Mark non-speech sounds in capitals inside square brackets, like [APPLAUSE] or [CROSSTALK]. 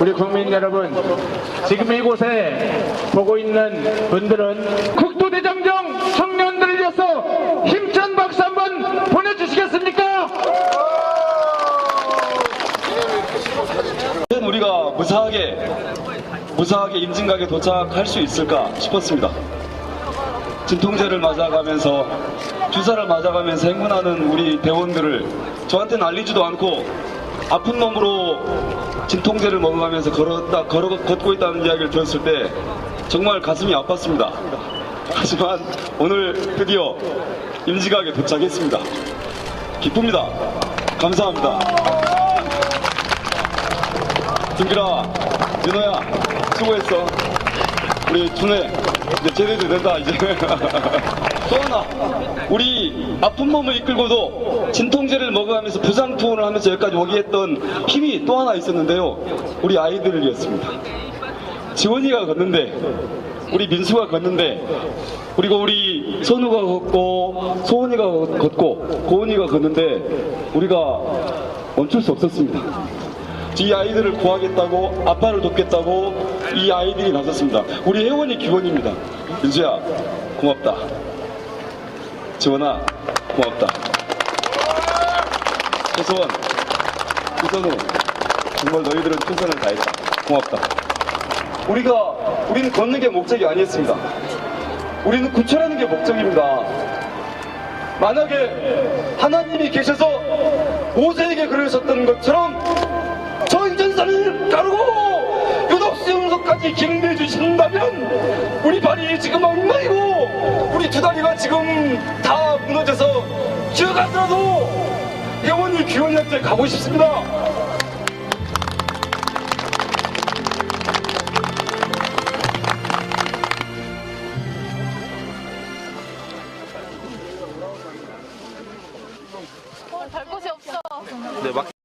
우리 국민 여러분, 지금 이곳에 보고 있는 분들은 국도대장정 청년들을 위해서 힘찬 박수 한번 보내주시겠습니까? 과연 우리가 무사하게 무사하게 임진각에 도착할 수 있을까 싶었습니다. 진통제를 맞아가면서 주사를 맞아가면서 행군하는 우리 대원들을 저한테는 알리지도 않고 아픈 놈으로 진통제를 먹어가면서 걸었다 걸어 걷고 있다는 이야기를 들었을 때 정말 가슴이 아팠습니다. 하지만 오늘 드디어 임진각에 도착했습니다. 기쁩니다. 감사합니다. 준기라, 윤호야, 수고했어. 우리 준혜, 이제 제대로 된다, 이제. [LAUGHS] 또 하나, 우리 아픈 몸을 이끌고도 진통제를 먹어가면서 부상 투혼을 하면서 여기까지 오게 했던 힘이 또 하나 있었는데요. 우리 아이들을 위했습니다. 지원이가 걷는데, 우리 민수가 걷는데, 그리고 우리 선우가 걷고, 소은이가 걷고, 고은이가 걷는데, 우리가 멈출 수 없었습니다. 이 아이들을 구하겠다고 아빠를 돕겠다고 이 아이들이 나섰습니다. 우리 회원이 기원입니다. 민수야 고맙다. 지원아 고맙다. 최소원, 이선우 정말 너희들은 최선을 다했다. 고맙다. 우리가 우리는 걷는 게 목적이 아니었습니다. 우리는 구출하는 게 목적입니다. 만약에 하나님이 계셔서 모세에게 그러셨던 것처럼 유독수용소까지 기능해 주신다면 우리 발이 지금 엉망이고 우리 두 다리가 지금 다 무너져서 죽어가더라도 영원히 귀원한테 가고 싶습니다. 네, 막